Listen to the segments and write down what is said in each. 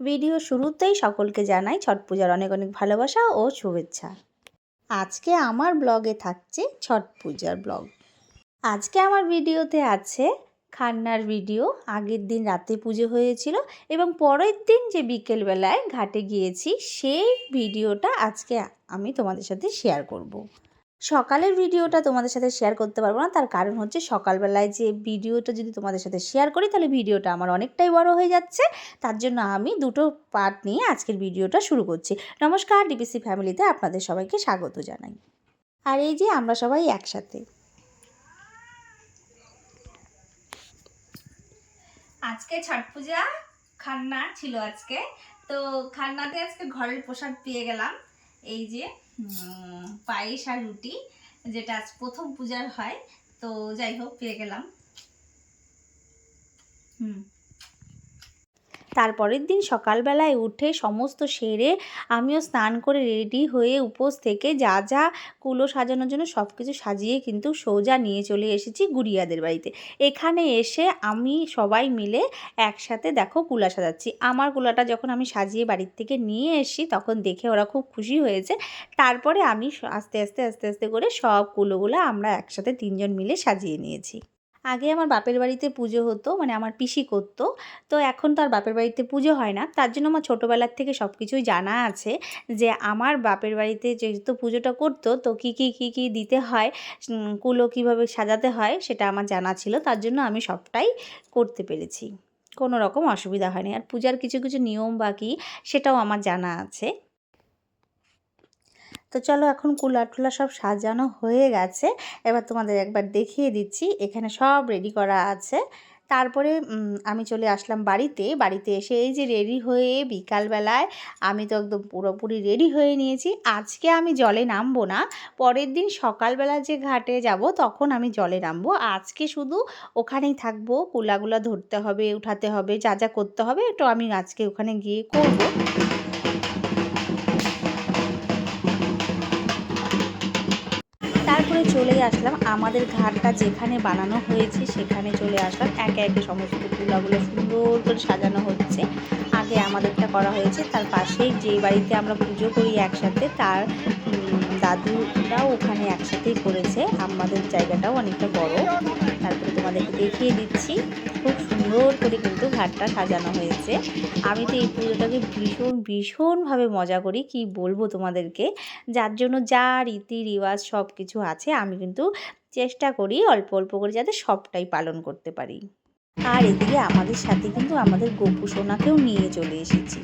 Video শুরুতেই সকলকে জানাই ছট পূজার অনেক অনেক ভালোবাসা ও শুভেচ্ছা। আজকে আমার ব্লগে থাকছে ছট পূজার ব্লগ। আজকে আমার ভিডিওতে আছে খান্নার ভিডিও। আগের দিন রাতে পুজো হয়েছিল এবং পরের দিন যে বিকেলবেলায় ঘাটে গিয়েছি, সেই ভিডিওটা আজকে আমি তোমাদের সাথে শেয়ার করব। সকালের ভিডিওটা তোমাদের সাথে শেয়ার করতে পারব না। তার কারণ হচ্ছে সকালবেলায় যে ভিডিওটা যদি তোমাদের সাথে শেয়ার করি, তাহলে ভিডিওটা আমার অনেকটাই বড় হয়ে যাচ্ছে। তার জন্য আমি দুটো পার্ট নিয়ে আজকের ভিডিওটা শুরু করছি। নমস্কার ডিপিসি ফ্যামিলিতে আপনাদের সবাইকে স্বাগত জানাই। আর এই যে আমরা সবাই একসাথে। আজকে ছট পূজা, খান্না ছিল আজকে। তো খান্নাতে আজকে ঘরের প্রসাদ পেয়ে গেলাম। এই যে পায়েস আর রুটি, যেটা আজ প্রথম পূজার হয়, তো যাই হোক, পেয়ে গেলাম। হুম। তারপরের দিন সকালবেলায় উঠে সমস্ত সেরে আমিও স্নান করে রেডি হয়ে উপোস থেকে যা যা কুলো সাজানোর জন্য সব কিছু সাজিয়ে কিন্তু সোজা নিয়ে চলে এসেছি গুড়িয়াদের বাড়িতে। এখানে এসে আমি সবাই মিলে একসাথে দেখো কুলা সাজাচ্ছি। আমার কুলাটা যখন আমি সাজিয়ে বাড়ির থেকে নিয়ে এসেছি তখন দেখে ওরা খুব খুশি হয়েছে। তারপরে আমি আস্তে আস্তে আস্তে আস্তে করে সব কুলোগুলো আমরা একসাথে তিনজন মিলে সাজিয়ে নিয়েছি। আগে আমার বাপের বাড়িতে পুজো হতো মানে আমার পিসি করতো। তো এখন তো আর বাপের বাড়িতে পুজো হয় না। তার জন্য আমার ছোটোবেলার থেকে সব কিছুই জানা আছে যে, আমার বাপের বাড়িতে যেহেতু পুজোটা করতো, তো কী কী কী কী দিতে হয় কুলো কীভাবে সাজাতে হয় সেটা আমার জানা ছিল। তার জন্য আমি সবটাই করতে পেরেছি। কোনো রকম অসুবিধা হয়নি। আর পূজার কিছু কিছু নিয়ম বাকি সেটাও আমার জানা আছে। তো চলো এখন কুলা টুলা সব সাজানো হয়ে গেছে। এবার তোমাদের একবার দেখিয়ে দিচ্ছি, এখানে সব রেডি করা আছে। তারপরে আমি চলে আসলাম বাড়িতে। বাড়িতে এসে এই যে রেডি হয়ে বিকালবেলায় আমি তো একদম পুরোপুরি রেডি হয়ে নিয়েছি। আজকে আমি জলে নামবো না। পরের দিন সকালবেলা যে ঘাটে যাব, তখন আমি জলে নামবো। আজকে শুধু ওখানেই থাকব। কুলাগুলা ধরতে হবে, উঠাতে হবে, যা যা করতে হবে, তো আমি আজকে ওখানে গিয়ে করব। তারপরে চলে আসলাম। আমাদের ঘাটটা যেখানে বানানো হয়েছে সেখানে চলে আসলাম। একে একে সমস্ত তুলাগুলো সুন্দর করে সাজানো হচ্ছে। আগে আমাদেরটা করা হয়েছে। তার পাশেই যে বাড়িতে আমরা পুজো করি একসাথে, তার দাদুটাও ওখানে একসাথেই করেছে। আমাদের জায়গাটাও অনেকটা বড়। তোমাদেরকে দেখিয়ে দিচ্ছি। খুব সুন্দর করে কিন্তু ঘাটটা সাজানো হয়েছে। আমি তো এই পুজোটাকে ভীষণ, ভীষণভাবে মজা করি, কি বলব তোমাদেরকে? যার জন্য যা রীতি রিওয়াজ সব কিছু আছে, আমি কিন্তু চেষ্টা করি অল্প অল্প করে যাতে সবটাই পালন করতে পারি। আর এদিকে আমাদের সাথে কিন্তু আমাদের গোপু সোনাকেও নিয়ে চলে এসেছি।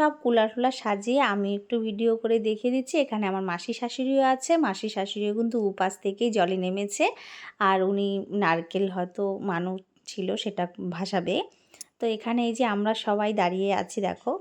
সব কুলা টুলা সাজিয়ে আমি একটু ভিডিও করে দেখিয়ে দিচ্ছি। এখানে আমার মাসি শাশুড়িও আছে। মাসি শাশুড়িও কিন্তু উপাস থেকেই জলে নেমেছে। আর উনি নারকেল হয়তো মানুষ ছিল, সেটা ভাসাবে। তো এখানে এই যে আমরা সবাই দাঁড়িয়ে আছি, দেখো।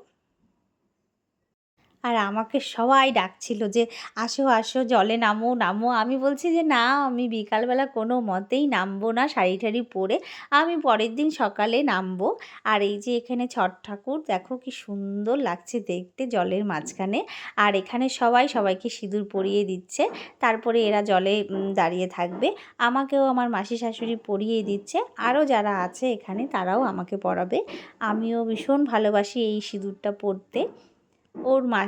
আর আমাকে সবাই ডাকছিল যে, আসো আসো, জলে নামো নামো। আমি বলছি যে, না, আমি বিকালবেলা কোনো মতেই নামবো না, শাড়ি টাড়ি পরে। আমি পরের দিন সকালে নামবো। আর এই যে এখানে ছট ঠাকুর, দেখো কি সুন্দর লাগছে দেখতে জলের মাঝখানে। আর এখানে সবাই সবাইকে সিঁদুর পরিয়ে দিচ্ছে। তারপরে এরা জলে দাঁড়িয়ে থাকবে। আমাকেও আমার মাসি শাশুড়ি পরিয়ে দিচ্ছে। আরও যারা আছে এখানে তারাও আমাকে পরাবে আমিও ভীষণ ভালোবাসি এই সিঁদুরটা পরতে। ওর মা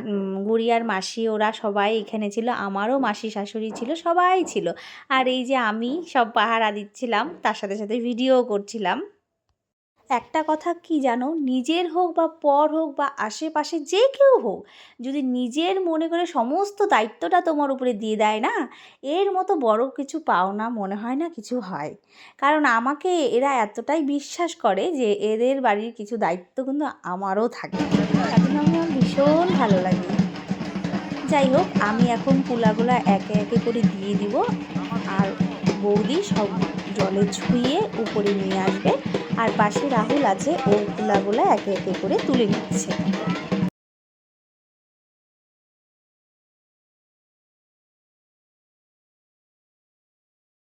গুড়িয়ার মাসি, ওরা সবাই এখানে ছিল, আমারও মাসি শাশুড়ি ছিল, সবাই ছিল। আর এই যে আমি সব পাহারা দিচ্ছিলাম, তার সাথে সাথে ভিডিও করছিলাম। একটা কথা কি জানো? নিজের হোক বা পর হোক বা আশেপাশে যে কেউ হোক, যদি নিজের মনে করে সমস্ত দায়িত্বটা তোমার উপরে দিয়ে দেয় না, এর মতো বড় কিছু পাওনা মনে হয় না কিছু হয়। কারণ আমাকে এরা এতটাই বিশ্বাস করে যে এদের বাড়ির কিছু দায়িত্ব কিন্তু আমারও থাকে। জন্য আমার ভীষণ ভালো লাগে। যাই হোক, আমি এখন কুলাগুলা একে একে করে দিয়ে দিব। আর বৌদি সব জলে ছুঁয়ে উপরে নিয়ে আসবে। আর পাশে রাহুল আছে, ও কুলাগুলা একে একে করে তুলে নিচ্ছে।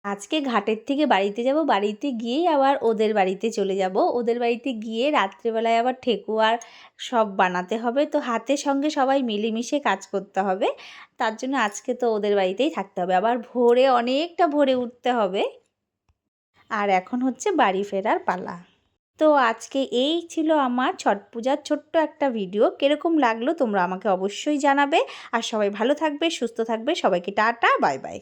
আজকে ঘাটের থেকে বাড়িতে যাব, বাড়িতে গিয়েই আবার ওদের বাড়িতে চলে যাব। ওদের বাড়িতে গিয়ে রাত্রেবেলায় আবার ঠেকুয়ার সব বানাতে হবে। তো হাতের সঙ্গে সবাই মিলেমিশে কাজ করতে হবে। তার জন্য আজকে তো ওদের বাড়িতেই থাকতে হবে। আবার ভোরে অনেকটা ভোরে উঠতে হবে। আর এখন হচ্ছে বাড়ি ফেরার পালা। তো আজকে এই ছিল আমার ছট পূজার ছোট্ট একটা ভিডিও কীরকম লাগল তোমরা আমাকে অবশ্যই জানাবে। আর সবাই ভালো থাকবে, সুস্থ থাকবে। সবাইকে টাটা, বাই বাই।